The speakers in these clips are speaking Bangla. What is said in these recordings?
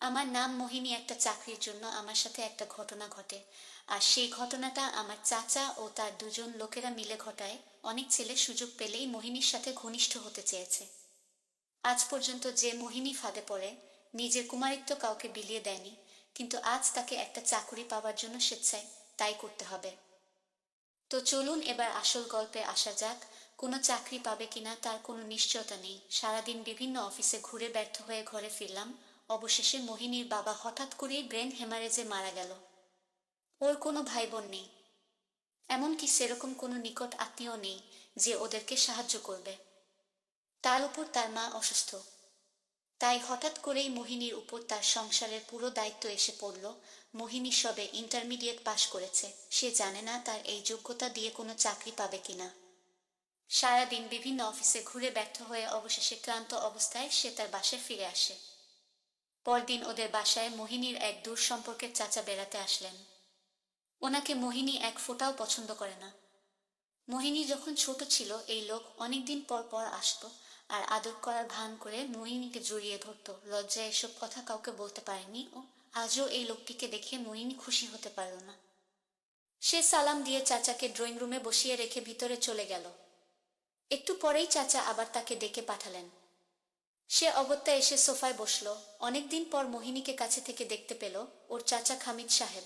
আমার নাম মোহিনী একটা চাকরির জন্য আমার সাথে একটা ঘটনা ঘটে। আর সেই ঘটনাটা আমার চাচা ও তার দুজন লোকেরা মিলে ঘটায়। অনেক ছেলে সুযোগ পেলেই মোহিনীর সাথে ঘনিষ্ঠ হতে চেয়েছে। আজ পর্যন্ত যে মোহিনী ফাঁদে পড়ে, নিজের কুমারিত্ব কাউকে বিলিয়ে দেয়নি। কিন্তু আজ তাকে একটা চাকুরি পাওয়ার জন্য স্বেচ্ছায় তাই করতে হবে। তো চলুন এবার আসল গল্পে আসা যাক, কোনো চাকরি পাবে কিনা তার কোনো নিশ্চয়তা নেই। সারাদিন বিভিন্ন অফিসে ঘুরে ব্যর্থ হয়ে ঘরে ফিরলাম। অবশেষে মোহিনীর বাবা হঠাৎ করেই ব্রেন হেমারেজে মারা গেল। ওর কোনো ভাই বোন নেই। এমনকি সেরকম কোনো নিকট আত্মীয় নেই যে ওদেরকে সাহায্য করবে। তার উপর তার মা অসুস্থ। তাই হঠাৎ করেই মোহিনীর উপর তার সংসারের পুরো দায়িত্ব এসে পড়ল। মোহিনী সবে ইন্টারমিডিয়েট পাশ করেছে। সে জানে না তার এই যোগ্যতা দিয়ে কোনো চাকরি পাবে কিনা। সারাদিন বিভিন্ন অফিসে ঘুরে ব্যর্থ হয়ে অবশেষে ক্লান্ত অবস্থায় সে তার বাসায় ফিরে আসে। পরদিন ওদের বাসায় মোহিনীর এক দূর সম্পর্কের চাচা বেড়াতে আসলেন। ওনাকে মোহিনী এক ফোঁটাও পছন্দ করে না। মোহিনী যখন ছোট ছিল, এই লোক অনেকদিন পর পর আসতো আর আদর করার ভান করে মোহিনীকে জড়িয়ে ধরতো। লজ্জায় এসব কথা কাউকে বলতে পারেনি ও আজও এই লোকটিকে দেখে মোহিনী খুশি হতে পারল না। সে সালাম দিয়ে চাচাকে ড্রয়িং রুমে বসিয়ে রেখে ভিতরে চলে গেল। একটু পরেই চাচা আবার তাকে ডেকে পাঠালেন। সে অগত্যা এসে সোফায় বসল। অনেকদিন পর মোহিনীকে কাছে থেকে দেখতে পেল ওর চাচা খামিদ সাহেব।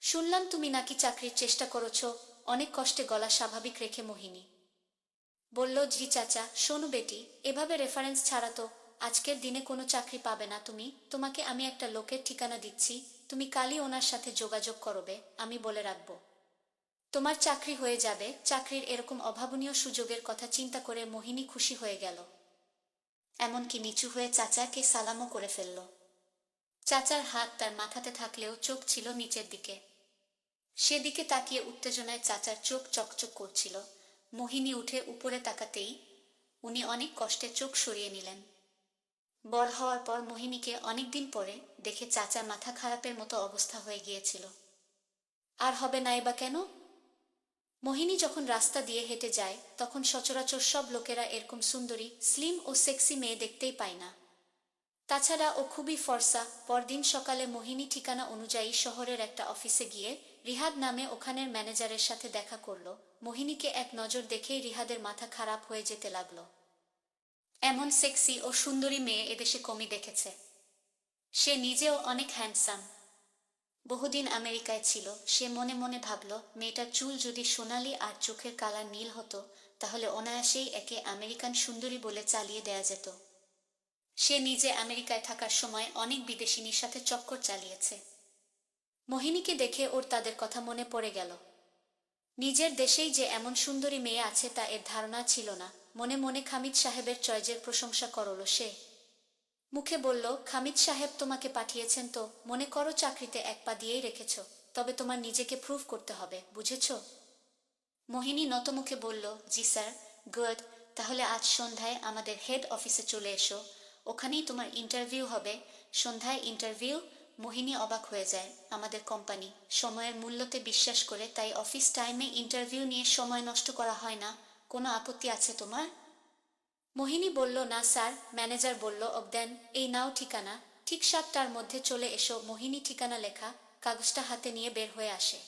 শুনলাম তুমি নাকি চাকরির চেষ্টা করেছ। অনেক কষ্টে গলা স্বাভাবিক রেখে মোহিনী। বলল জি চাচা, শোনো বেটি, এভাবে রেফারেন্স ছাড়া তো আজকের দিনে কোনো চাকরি পাবে না তুমি। তোমাকে আমি একটা লোকের ঠিকানা দিচ্ছি। তুমি কালই ওনার সাথে যোগাযোগ করবে, আমি বলে রাখব। তোমার চাকরি হয়ে যাবে। চাকরির এরকম অভাবনীয় সুযোগের কথা চিন্তা করে মোহিনী খুশি হয়ে গেল। এমনকি নিচু হয়ে চাচাকে সালামও করে ফেলল। চাচার হাত তার মাথাতে থাকলেও চোখ ছিল নিচের দিকে। সেদিকে তাকিয়ে উত্তেজনায় চাচার চোখ চকচক করছিল। মোহিনী উঠে উপরে তাকাতেই উনি অনেক কষ্টে চোখ সরিয়ে নিলেন। বড় হওয়ার পর মোহিনীকে অনেকদিন পরে দেখে চাচার মাথা খারাপের মতো অবস্থা হয়ে গিয়েছিল। আর হবে নাই বা কেন? মোহিনী যখন রাস্তা দিয়ে হেঁটে যায়, তখন সচরাচর সব লোকেরা এরকম সুন্দরী স্লিম ও সেক্সি মেয়ে দেখতেই পায় না। তাছাড়া ও খুবই ফর্সা, পরদিন সকালে মোহিনী ঠিকানা অনুযায়ী শহরের একটা অফিসে গিয়ে রিহাদ নামে ওখানের ম্যানেজারের সাথে দেখা করল। মোহিনীকে এক নজর দেখেই রিহাদের মাথা খারাপ হয়ে যেতে লাগল। এমন সেক্সি ও সুন্দরী মেয়ে এদেশে কমই দেখেছে। সে নিজেও অনেক হ্যান্ডসাম বহুদিন আমেরিকায় ছিল। সে মনে মনে ভাবল, মেয়েটার চুল যদি সোনালি আর চোখের কালার নীল হতো, তাহলে অনায়াসেই একে আমেরিকান সুন্দরী বলে চালিয়ে দেয়া যেত। সে নিজে আমেরিকায় থাকার সময় অনেক বিদেশিনীর সাথে চক্কর চালিয়েছে। মোহিনীকে দেখে ওর তাদের কথা মনে পড়ে গেল। নিজের দেশেই যে এমন সুন্দরী মেয়ে আছে তা এর ধারণা ছিল না। মনে মনে খামিদ সাহেবের চয়েজের প্রশংসা করল সে। মুখে বলল, খামিদ সাহেব তোমাকে পাঠিয়েছেন তো, মনে করো চাকরিতে এক পা দিয়েই রেখেছ, তবে তোমার নিজেকে প্রুভ করতে হবে, বুঝেছ? মোহিনী নতমুখে বলল, জি স্যার, গুড, তাহলে আজ সন্ধ্যায় আমাদের হেড অফিসে চলে এসো, ওখানেই তোমার ইন্টারভিউ হবে, সন্ধ্যায় ইন্টারভিউ মোহিনী অবাক হয়ে যায়, আমাদের কোম্পানি সময়ের মূল্যতে বিশ্বাস করে, তাই অফিস টাইমে ইন্টারভিউ নিয়ে সময় নষ্ট করা হয় না, কোনো আপত্তি আছে তোমার? মোহিনী বলল, না স্যার। ম্যানেজার বলল অজ্ঞান এই নাও ঠিকানা। ঠিক সাতটার মধ্যে চলে এসো মোহিনী ঠিকানা লেখা কাগজটা হাতে নিয়ে বের হয়ে আসে।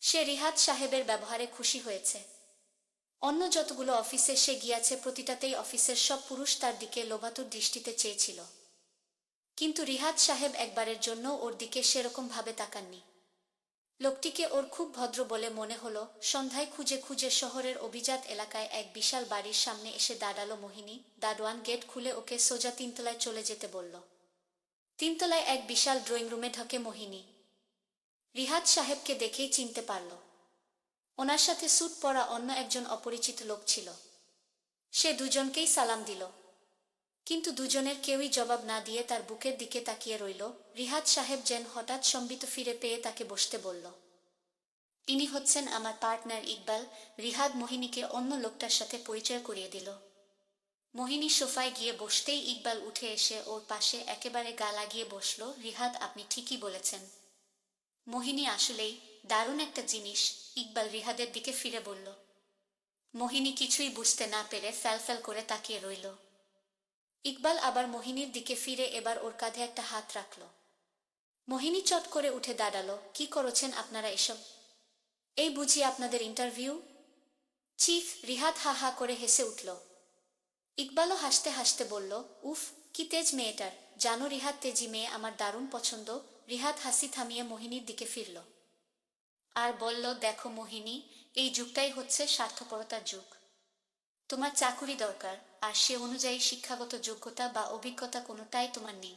সে রিহাদ সাহেবের ব্যবহারে খুশি হয়েছে। অন্য যতগুলো অফিসে সে গিয়াছে, প্রতিটাতেই অফিসের সব পুরুষ তার দিকে লোভাতুর দৃষ্টিতে চেয়েছিল। কিন্তু রিহাদ সাহেব একবারের জন্য ওর দিকে সেরকম ভাবে তাকাননি। লোকটিকে ওর খুব ভদ্র বলে মনে হলো। সন্ধ্যায় খুঁজে খুঁজে শহরের অভিজাত এলাকায় এক বিশাল বাড়ির সামনে এসে দাঁড়াল মোহিনী। দারোয়ান গেট খুলে ওকে সোজা তিনতলায় চলে যেতে বলল। তিনতলায় এক বিশাল ড্রয়িং রুমে ঢকে মোহিনী। রিহাদ সাহেবকে দেখেই চিনতে পারল। ওনার সাথে স্যুট পরা অন্য একজন অপরিচিত লোক ছিল। সে দুজনকেই সালাম দিল। কিন্তু দুজনের কেউই জবাব না দিয়ে তার বুকের দিকে তাকিয়ে রইল। রিহাদ সাহেব যেন হঠাৎ সম্বিত ফিরে পেয়ে তাকে বসতে বলল, ইনি হচ্ছেন আমার পার্টনার ইকবাল। রিহাদ মোহিনীকে অন্য লোকটার সাথে পরিচয় করিয়ে দিল। মোহিনী সোফায় গিয়ে বসতেই ইকবাল উঠে এসে ওর পাশে একেবারে গা লাগিয়ে বসল, রিহাদ, আপনি ঠিকই বলেছেন। মোহিনী আসলেই দারুণ একটা জিনিস, ইকবাল রিহাদের দিকে ফিরে বলল। মোহিনী কিছুই বুঝতে না পেরে ফ্যাল ফ্যাল করে তাকিয়ে রইল। ইকবাল আবার মোহিনীর দিকে ফিরে এবার ওর কাঁধে একটা হাত রাখল। মোহিনী চট করে উঠে দাঁড়াল, কি করেছেন আপনারা এসব? এই বুঝি আপনাদের ইন্টারভিউ? চিফ রিহাত হা হা করে হেসে উঠল। ইকবালও হাসতে হাসতে বলল, উফ, কি তেজ মেয়েটার। জানো রিহাত তেজি মেয়ে আমার দারুণ পছন্দ। রিহাত হাসি থামিয়ে মোহিনীর দিকে ফিরল। আর বলল, দেখো মোহিনী, এই যুগটাই হচ্ছে স্বার্থপরতার যুগ। তোমার চাকুরি দরকার আর সে অনুযায়ী শিক্ষাগত যোগ্যতা বা অভিজ্ঞতা কোনোটাই তোমার নেই।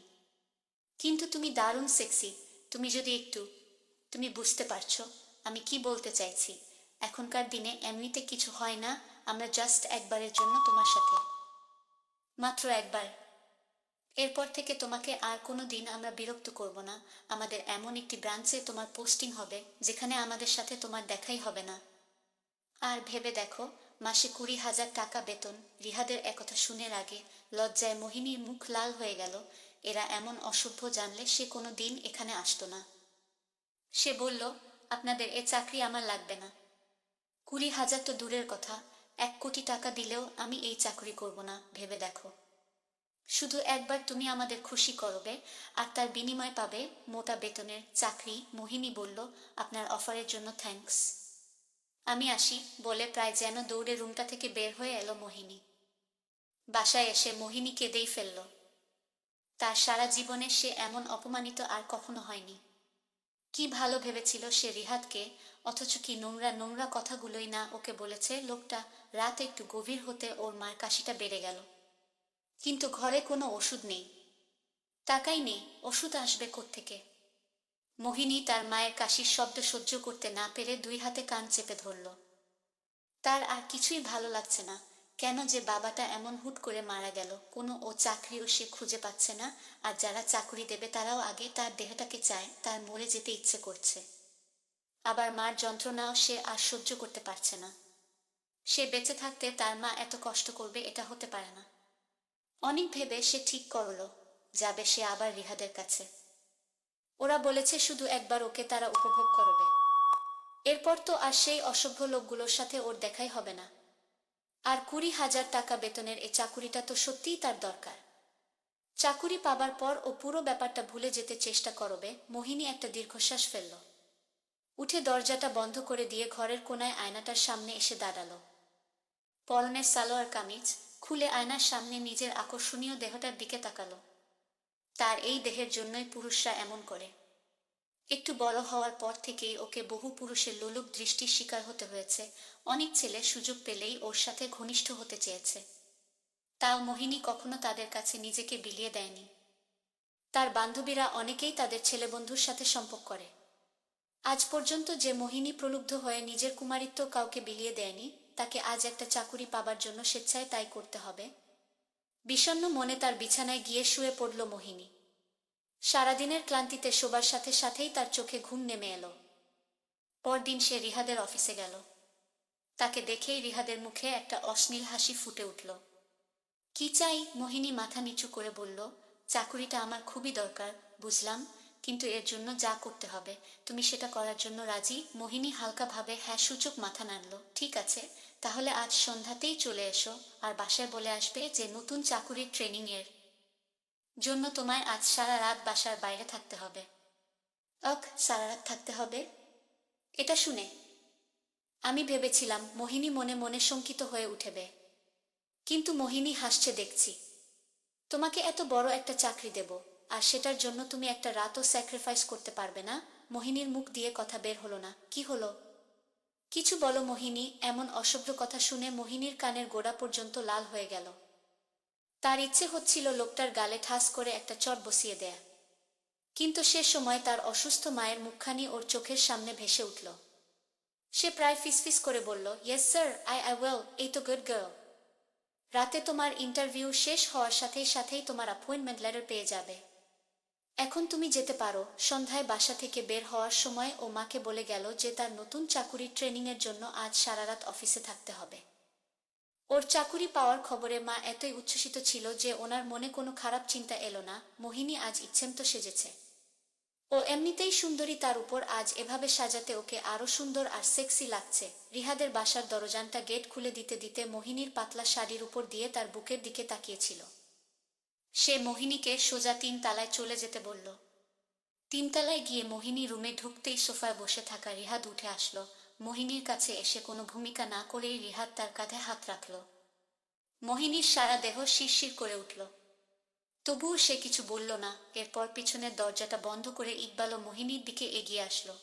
কিন্তু তুমি দারুণ সেক্সি তুমি যদি একটু, তুমি বুঝতে পারছ আমি কি বলতে চাইছি। এখনকার দিনে এমনিতে কিছু হয় না, আমরা জাস্ট একবারের জন্য তোমার সাথে। মাত্র একবার। এরপর থেকে তোমাকে আর কোনো দিন আমরা বিরক্ত করব না। আমাদের এমন একটি ব্রাঞ্চে তোমার পোস্টিং হবে, যেখানে আমাদের সাথে তোমার দেখাই হবে না। আর ভেবে দেখো মাসে কুড়ি হাজার টাকা বেতন। রিহাদের একথা শুনের আগে লজ্জায় মোহিনীর মুখ লাল হয়ে গেল। এরা এমন অসভ্য জানলে সে কোনো দিন এখানে আসতো না। সে বলল, আপনাদের এ চাকরি আমার লাগবে না। কুড়ি হাজার তো দূরের কথা। এক কোটি টাকা দিলেও আমি এই চাকরি করব না, ভেবে দেখো। শুধু একবার তুমি আমাদের খুশি করবে আর তার বিনিময় পাবে মোটা বেতনের চাকরি, মোহিনী বলল, আপনার অফারের জন্য থ্যাঙ্কস। আমি আসি বলে প্রায় যেন দৌড়ে রুমটা থেকে বের হয়ে এলো মোহিনী। বাসায় এসে মোহিনী কেঁদেই ফেলল। তার সারা জীবনে সে এমন অপমানিত আর কখনো হয়নি। কি ভালো ভেবেছিল সে রিহাতকে, অথচ কি নোংরা নোংরা কথাগুলোই না ওকে বলেছে, লোকটা রাত একটু গভীর হতে ওর মার কাশিটা বেড়ে গেল। কিন্তু ঘরে কোনো ওষুধ নেই। টাকাই নেই, ওষুধ আসবে থেকে মোহিনী তার মায়ের কাশির শব্দ সহ্য করতে না পেরে দুই হাতে কান চেপে ধরল। তার আর কিছুই ভালো লাগছে না। কেন যে বাবাটা এমন হুট করে মারা গেল। কোনো ও চাকরিও সে খুঁজে পাচ্ছে না। আর যারা চাকরি দেবে তারাও আগে তার দেহটাকে চায়, তার মরে যেতে ইচ্ছে করছে। আবার মার যন্ত্রণাও সে আর সহ্য করতে পারছে না। সে বেঁচে থাকতে তার মা এত কষ্ট করবে এটা হতে পারে না। অনেক ভেবে সে ঠিক করল। যাবে সে আবার রিহাদের কাছে। ওরা বলেছে শুধু একবার ওকে তারা উপভোগ করবে। এরপর তো আর সেই অসভ্য লোকগুলোর সাথে ওর দেখাই হবে না। আর কুড়ি হাজার টাকা বেতনের এ চাকুরিটা তো সত্যিই তার দরকার। চাকুরি পাবার পর ও পুরো ব্যাপারটা ভুলে যেতে চেষ্টা করবে, মোহিনী একটা দীর্ঘশ্বাস ফেলল। উঠে দরজাটা বন্ধ করে দিয়ে ঘরের কোনায় আয়নাটার সামনে এসে দাঁড়াল। পরনের সালোয়ার কামিজ খুলে আয়নার সামনে নিজের আকর্ষণীয় দেহটার দিকে তাকালো। তার এই দেহের জন্যই পুরুষরা এমন করে। একটু বড় হওয়ার পর থেকেই ওকে বহু পুরুষের লোলুপ দৃষ্টির শিকার হতে হয়েছে। অনেক ছেলে সুযোগ পেলেই ওর সাথে ঘনিষ্ঠ হতে চেয়েছে। তাও মোহিনী কখনো তাদের কাছে নিজেকে বিলিয়ে দেয়নি। তার বান্ধবীরা অনেকেই তাদের ছেলে বন্ধুর সাথে সম্পর্ক করে। আজ পর্যন্ত যে মোহিনী প্রলুব্ধ হয়ে নিজের কুমারিত্ব কাউকে বিলিয়ে দেয়নি, তাকে আজ একটা চাকুরি পাবার জন্য স্বেচ্ছায় তাই করতে হবে। বিষণ্ণ মনে তার বিছানায় গিয়ে শুয়ে পড়ল মোহিনী। সারাদিনের ক্লান্তিতে শোবার সাথে সাথেই তার চোখে ঘুম নেমে এলো। পরদিন সে রিহাদের অফিসে গেল। তাকে দেখেই রিহাদের মুখে একটা অশ্লীল হাসি ফুটে উঠল। কি চাই? মোহিনী মাথা নিচু করে বলল। চাকুরিটা আমার খুবই দরকার, বুঝলাম। কিন্তু এর জন্য যা করতে হবে। তুমি সেটা করার জন্য রাজি? মোহিনী হালকাভাবে হ্যাঁ সূচক মাথা নাড়ল। ঠিক আছে, তাহলে আজ সন্ধ্যাতেই চলে এসো, আর বাসায় বলে আসবে যে নতুন চাকুরির ট্রেনিং এর জন্য তোমায় আজ সারা রাত বাসার বাইরে থাকতে হবে। অক, সারা রাত থাকতে হবে? এটা শুনে আমি ভেবেছিলাম মোহিনী মনে মনে শঙ্কিত হয়ে উঠেবে। কিন্তু মোহিনী হাসছে দেখছি। তোমাকে এত বড় একটা চাকরি দেব। আর সেটার জন্য তুমি একটা রাতও স্যাক্রিফাইস করতে পারবে না। মোহিনীর মুখ দিয়ে কথা বের হলো না। কি হলো? কিছু বলো মোহিনী, এমন অসভ্য কথা শুনে মোহিনীর কানের গোড়া পর্যন্ত লাল হয়ে গেল। তার ইচ্ছে হচ্ছিল লোকটার গালে ঠাস করে একটা চট বসিয়ে দেয়া। কিন্তু সে সময় তার অসুস্থ মায়ের মুখখানি ওর চোখের সামনে ভেসে উঠল। সে প্রায় ফিসফিস করে বলল yes sir I I well এই তো গুড গার্ল রাতে তোমার ইন্টারভিউ শেষ হওয়ার সাথেই সাথেই তোমার অ্যাপয়েন্টমেন্ট লেটার পেয়ে যাবে। এখন তুমি যেতে পারো। সন্ধ্যায় বাসা থেকে বের হওয়ার সময় ও মাকে বলে গেল যে তার নতুন চাকুরির ট্রেনিংয়ের জন্য আজ সারা রাত অফিসে থাকতে হবে। ওর চাকুরি পাওয়ার খবরে মা এতই উচ্ছ্বসিত ছিল যে ওনার মনে কোনো খারাপ চিন্তা এলো না, মোহিনী আজ ইচ্ছেন্ত সেজেছে। ও এমনিতেই সুন্দরী তার উপর আজ এভাবে সাজাতে ওকে আরও সুন্দর আর সেক্সি লাগছে। রিহাদের বাসার দরজানটা গেট খুলে দিতে দিতে মোহিনীর পাতলা শাড়ির উপর দিয়ে তার বুকের দিকে তাকিয়েছিল। সে মোহিনীকে সোজা তিন তালায় চলে যেতে বলল। তিনতলায় গিয়ে মোহিনী রুমে ঢুকতেই সোফায় বসে থাকা রিহাদ উঠে আসলো। মোহিনীর কাছে এসে কোনো ভূমিকা না করেই রিহাদ তার কাঁধে হাত রাখল। মোহিনীর সারা দেহ শিরশির করে উঠল। তবুও সে কিছু বলল না। এরপর পিছনের দরজাটা বন্ধ করে ইকবালও মোহিনীর দিকে এগিয়ে আসলো।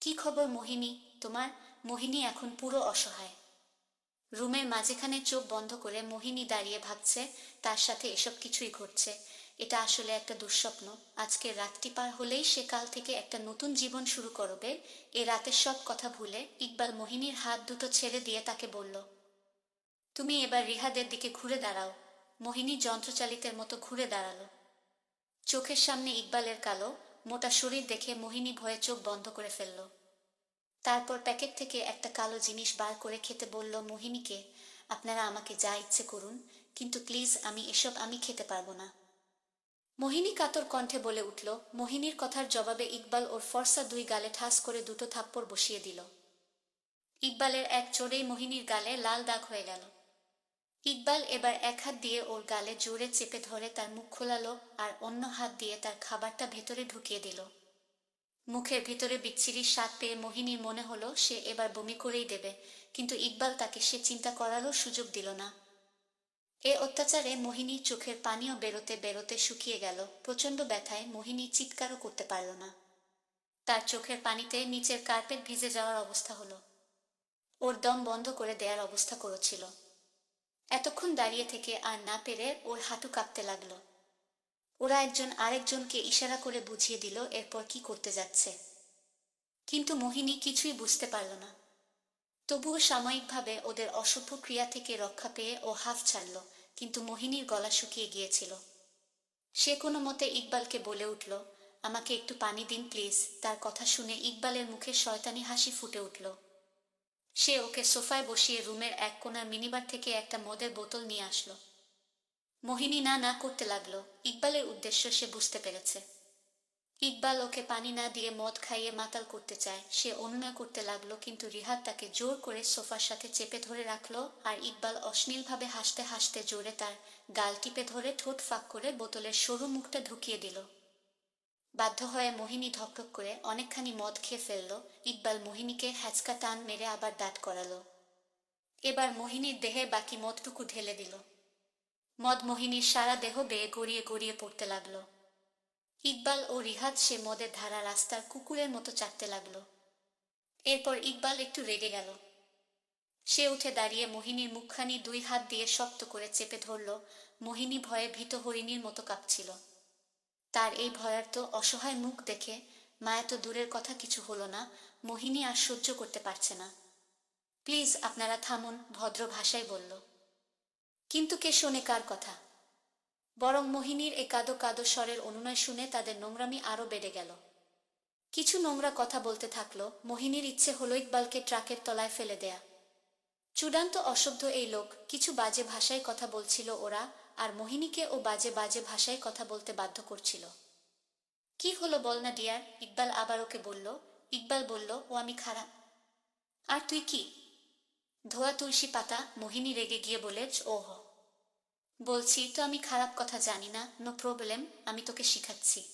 কি খবর মোহিনী? তোমার? মোহিনী এখন পুরো অসহায়। রুমের মাঝেখানে চোখ বন্ধ করে মোহিনী দাঁড়িয়ে ভাবছে, তার সাথে এসব কিছুই ঘটছে। এটা আসলে একটা দুঃস্বপ্ন। আজকে রাতটি পার হলেই সে কাল থেকে একটা নতুন জীবন শুরু করবে। এ রাতের সব কথা ভুলে ইকবাল মোহিনীর হাত দুটো ছেড়ে দিয়ে তাকে বলল, তুমি এবার রিহাদের দিকে ঘুরে দাঁড়াও। মোহিনী যন্ত্রচালিতের মতো ঘুরে দাঁড়াল। চোখের সামনে ইকবালের কালো, মোটা শরীর দেখে মোহিনী ভয়ে চোখ বন্ধ করে ফেলল। তারপর প্যাকেট থেকে একটা কালো জিনিস বার করে খেতে বলল, মোহিনীকে, আপনারা আমাকে যা ইচ্ছে করুন, কিন্তু প্লিজ আমি এসব আমি খেতে পারব না। মোহিনী কাতর কণ্ঠে বলে উঠল, মোহিনীর কথার জবাবে ইকবাল ওর ফর্সা দুই গালে ঠাস করে দুটো থাপ্পড় বসিয়ে দিল। ইকবালের এক চোরেই মোহিনীর গালে লাল দাগ হয়ে গেল। ইকবাল এবার এক হাত দিয়ে ওর গালে জোরে চেপে ধরে তার মুখ খোলালো আর অন্য হাত দিয়ে তার খাবারটা ভেতরে ঢুকিয়ে দিল। মুখের ভিতরে বিচ্ছিরির স্বাদ পেয়ে মোহিনীর মনে হলো, সে এবার বমি করেই দেবে, কিন্তু ইকবাল তাকে সে চিন্তা করারও সুযোগ দিল না। এ অত্যাচারে মোহিনীর চোখের পানিও বেরোতে বেরোতে শুকিয়ে গেল, প্রচণ্ড ব্যথায় মোহিনী চিৎকারও করতে পারল না। তার চোখের পানিতে নিচের কার্পেট ভিজে যাওয়ার অবস্থা হলো। ওর দম বন্ধ করে দেওয়ার অবস্থা করেছিল। এতক্ষণ দাঁড়িয়ে থেকে আর না পেরে ওর হাঁটু কাঁপতে লাগল। ওরা একজন আরেকজনকে ইশারা করে বুঝিয়ে দিল এরপর কি করতে যাচ্ছে। কিন্তু মোহিনী কিছুই বুঝতে পারল না। তবুও সাময়িকভাবে ওদের অসভ্য ক্রিয়া থেকে রক্ষা পেয়ে ও হাফ ছাড়ল, কিন্তু মোহিনীর গলা শুকিয়ে গিয়েছিল। সে কোনো মতে ইকবালকে বলে উঠল, আমাকে একটু পানি দিন, প্লিজ। তার কথা শুনে ইকবালের মুখে শয়তানি হাসি ফুটে উঠল। সে ওকে সোফায় বসিয়ে রুমের এক কোণার মিনিবার থেকে একটা মদের বোতল নিয়ে আসলো। মোহিনী না না করতে লাগল। ইকবালের উদ্দেশ্য সে বুঝতে পেরেছে। ইকবাল ওকে পানি না দিয়ে মদ খাইয়ে মাতাল করতে চায়। সে অনুনয় করতে লাগল, কিন্তু রিহাদ তাকে জোর করে সোফার সাথে চেপে ধরে রাখল আর ইকবাল অশ্লীলভাবে হাসতে হাসতে জোরে তার গাল টিপে ধরে ঠোঁট ফাঁক করে বোতলের সরু মুখটা ঢুকিয়ে দিল। বাধ্য হয়ে মোহিনী ধকধক করে অনেকখানি মদ খেয়ে ফেলল। ইকবাল মোহিনীকে হ্যাচকা টান মেরে আবার দাঁত করালো। এবার মোহিনীর দেহে বাকি মদটুকু ঢেলে দিল। মদ মোহিনীর সারা দেহ বেয়ে গড়িয়ে গড়িয়ে পড়তে লাগল। ইকবাল ও রিহাদ সে মদের ধারা রাস্তার কুকুরের মতো চাটতে লাগল। এরপর ইকবাল একটু রেগে গেল। সে উঠে দাঁড়িয়ে মোহিনীর মুখখানি দুই হাত দিয়ে শক্ত করে চেপে ধরল। মোহিনী ভয়ে ভীত হরিণীর মতো কাঁপছিল। তার এই ভয়ার্ত, অসহায় মুখ দেখে মায়া তো দূরের কথা কিছু হলো না। মোহিনী আর সহ্য করতে পারছে না। প্লিজ, আপনারা থামুন, ভদ্র ভাষায় বলল। কিন্তু কে শোনে কার কথা? বরং মোহিনীর এ কাদো কাদো স্বরের অনুনয় শুনে তাদের নোংরামি আরও বেড়ে গেল। কিছু নোংরা কথা বলতে থাকল, মোহিনীর ইচ্ছে হলো ইকবালকে ট্রাকের তলায় ফেলে দেয়া। চূড়ান্ত অসভ্য এই লোক কিছু বাজে ভাষায় কথা বলছিল ওরা, আর মোহিনীকে ও বাজে বাজে ভাষায় কথা বলতে বাধ্য করছিল। কি হলো বল না ডিয়ার? ইকবাল আবার ওকে বলল। ইকবাল বলল, ও আমি খারাপ। আর তুই কি? ধোয়া তুলসী পাতা, মোহিনী রেগে গিয়ে বলে ওহ বলছি, তো আমি খারাপ কথা জানি না, নো প্রবলেম, আমি তোকে শিখাচ্ছি।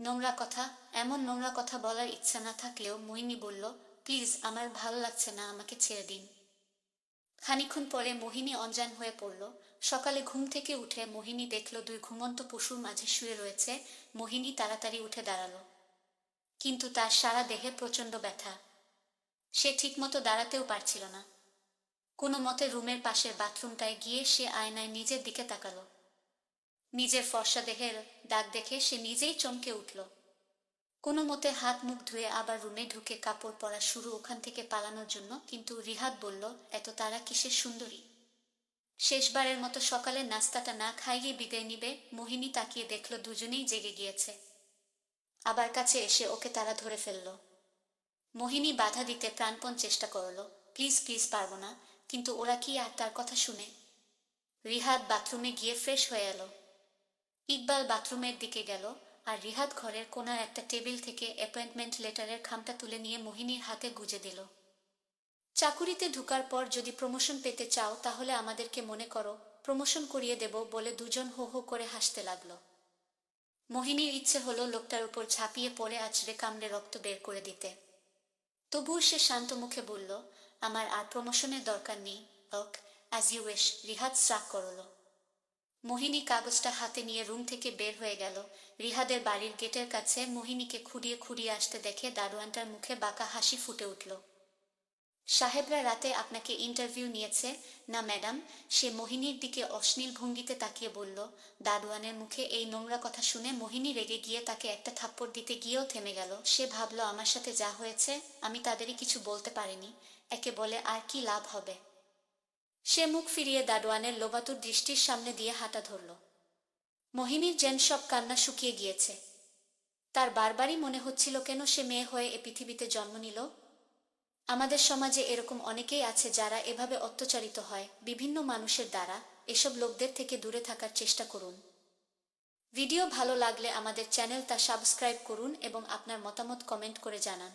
নোংরা কথা, এমন নোংরা কথা বলার ইচ্ছা না থাকলেও মোহিনী বলল, প্লিজ, আমার ভালো লাগছে না, আমাকে ছেড়ে দিন। খানিক্ষণ পরে মোহিনী অঞ্জান হয়ে পড়ল। সকালে ঘুম থেকে উঠে মোহিনী দেখল দুই ঘুমন্ত পশুর মাঝে শুয়ে রয়েছে। মোহিনী তাড়াতাড়ি উঠে দাঁড়াল। কিন্তু তার সারা দেহে প্রচণ্ড ব্যথা। সে ঠিকমতো দাঁড়াতেও পারছিল না। কোনো মতে রুমের পাশের বাথরুমটায় গিয়ে সে আয়নায় নিজের দিকে তাকালো। নিজের ফর্সা দেহের দাগ দেখে সে নিজেই চমকে উঠল। কোনো মতে হাত মুখ ধুয়ে আবার রুমে ঢুকে কাপড় পরা শুরু ওখান থেকে পালানোর জন্য, কিন্তু রিহাদ বলল, এত তারা কিসের সুন্দরী? শেষবারের মতো সকালের নাস্তাটা না খাইয়ে বিদায় নিবে, মোহিনী তাকিয়ে দেখল দুজনেই জেগে গিয়েছে। আবার কাছে এসে ওকে তারা ধরে ফেলল। মোহিনী বাধা দিতে প্রাণপণ চেষ্টা করল, প্লিজ প্লিজ পারব না। কিন্তু ওরা কি আর তার কথা শুনে? রিহাদ বাথরুমে গিয়ে ফ্রেশ হয়ে এলো। ইকবাল বাথরুমের দিকে গেল আর রিহাদ ঘরের কোনার একটা টেবিল থেকে অ্যাপয়েন্টমেন্ট লেটারের খামটা তুলে নিয়ে মোহিনীর হাতে গুজে দিল। চাকুরিতে ঢুকার পর যদি প্রমোশন পেতে চাও তাহলে আমাদেরকে মনে করো, প্রমোশন করিয়ে দেব বলে দুজন হো হো করে হাসতে লাগল। মোহিনীর ইচ্ছে হলো লোকটার উপর ঝাঁপিয়ে পড়ে আছড়ে কামড়ে রক্ত বের করে দিতে। তবুও সে শান্ত মুখে বলল আমার আর প্রমোশনের দরকার নেই হোক as you wish Rihad shrug করল। মোহিনী কাগজটা হাতে নিয়ে রুম থেকে বের হয়ে গেল। রিহাদের বাড়ির গেটের কাছে মোহিনীকে খুঁড়িয়ে খুঁড়িয়ে আসতে দেখে দারোয়ানটার মুখে বাঁকা হাসি ফুটে উঠল। সাহেবরা রাতে আপনাকে ইন্টারভিউ নিয়েছে। না, ম্যাডাম। সে মোহিনীর দিকে অশ্লীল ভঙ্গিতে তাকিয়ে বলল দারোয়ানের মুখে এই নোংরা কথা শুনে মোহিনী রেগে গিয়ে তাকে একটা থাপ্পড় দিতে গিয়েও থেমে গেল। সে ভাবল, আমার সাথে যা হয়েছে, আমি তাদেরই কিছু বলতে পারিনি। একে বলে আর কি লাভ হবে? সে মুখ ফিরিয়ে দারোয়ানের লোবাতুর দৃষ্টির সামনে দিয়ে হাঁটা ধরল। মোহিনীর যেন সব কান্না শুকিয়ে গিয়েছে। তার বারবারই মনে হচ্ছিল কেন সে মেয়ে হয়ে এ পৃথিবীতে জন্ম নিল। আমাদের সমাজে এরকম অনেকেই আছে যারা এভাবে অত্যাচারিত হয়। বিভিন্ন মানুষের দ্বারা এসব লোকদের থেকে দূরে থাকার চেষ্টা করুন। ভিডিও ভালো লাগলে আমাদের চ্যানেল তা সাবস্ক্রাইব করুন এবং আপনার মতামত কমেন্ট করে জানান।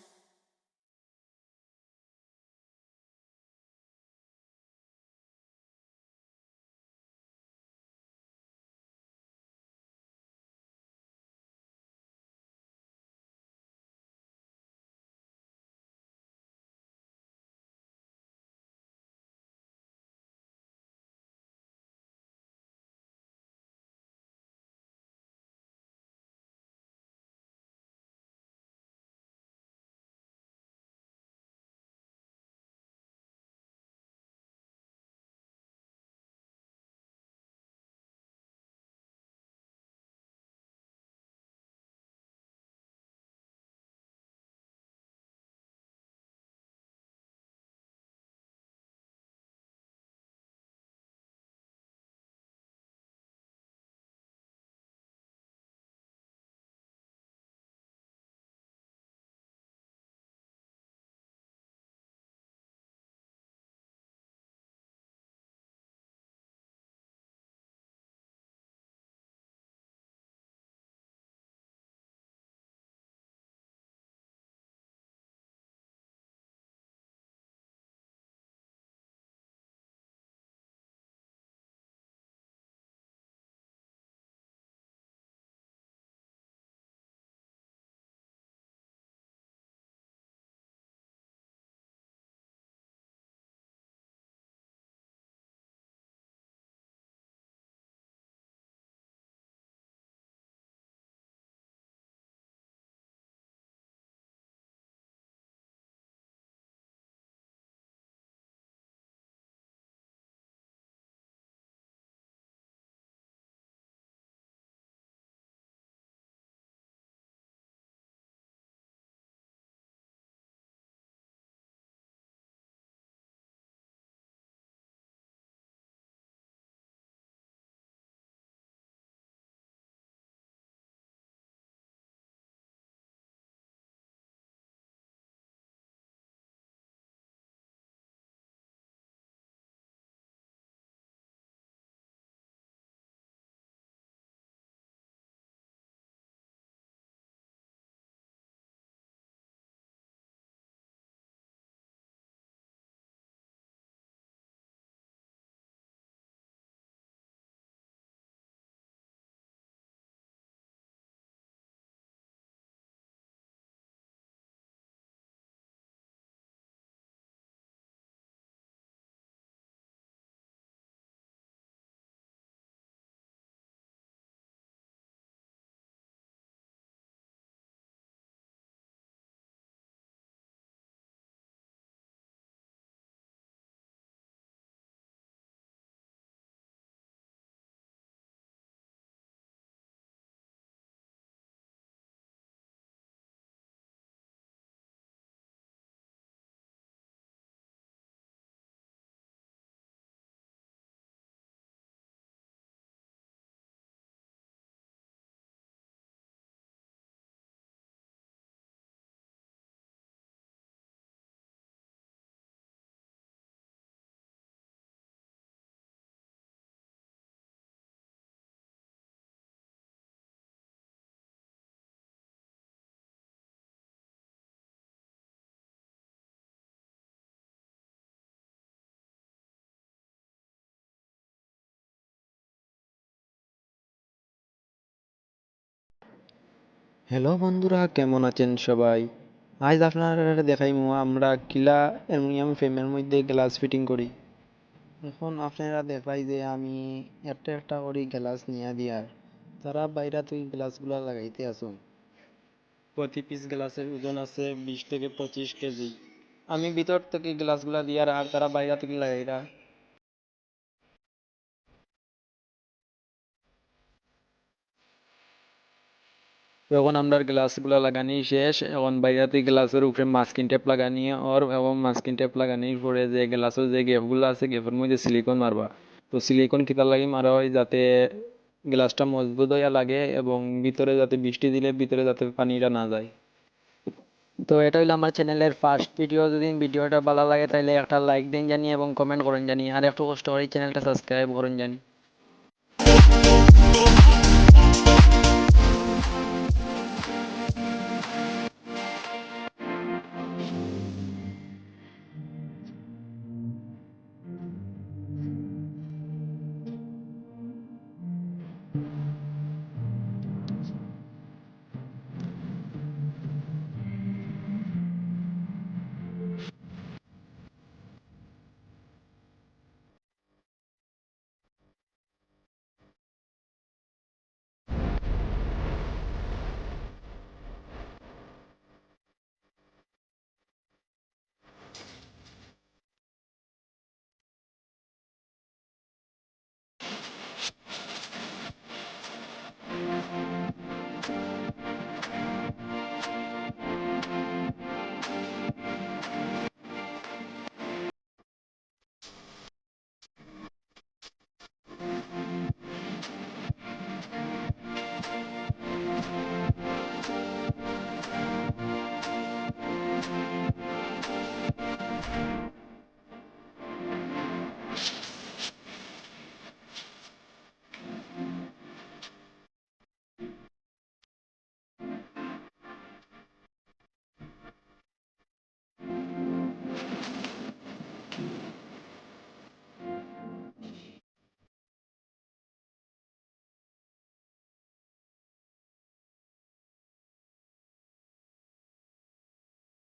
হ্যালো বন্ধুরা, কেমন আছেন সবাই? আজ আপনারা দেখাইমু, আমরা কিলা অ্যালুমিনিয়াম ফ্রেমের মধ্যে গ্লাস ফিটিং করি। এখন আপনারা দেখাই যে আমি একটা একটা করে গ্লাস নিয়ে দিয়ার তারা বাইরা তুই গ্লাসগুলা লাগাইতে আসুন প্রতি পিস গ্লাসের ওজন আছে বিশ থেকে পঁচিশ কেজি। আমি ভিতর থেকে গ্লাসগুলা দিয়ার আর তারা বাইরা থেকে লাগাইরা এখন আমরা গ্লাসগুলো লাগানি শেষ, এখন বাইরাতে গ্লাসের উপরে মাস্কিন টেপ লাগানি, আর এবং মাস্কিন টেপ লাগানির পরে যে গ্লাসের যে গ্যাপগুলো আছে গ্যাপের মধ্যে সিলিকন মারবা। তো সিলিকন কিতা লাগি মারা হয় যাতে গ্লাসটা মজবুত হইয়া লাগে এবং ভিতরে যাতে বৃষ্টি দিলে ভিতরে যাতে পানিটা না যায়। তো এটা হইল আমার চ্যানেলের ফার্স্ট ভিডিও যদি ভিডিওটা ভালো লাগে তাহলে একটা লাইক দিন জানি এবং কমেন্ট করেন জানি। আর একটু কষ্ট করে চ্যানেলটা সাবস্ক্রাইব করেন জানি।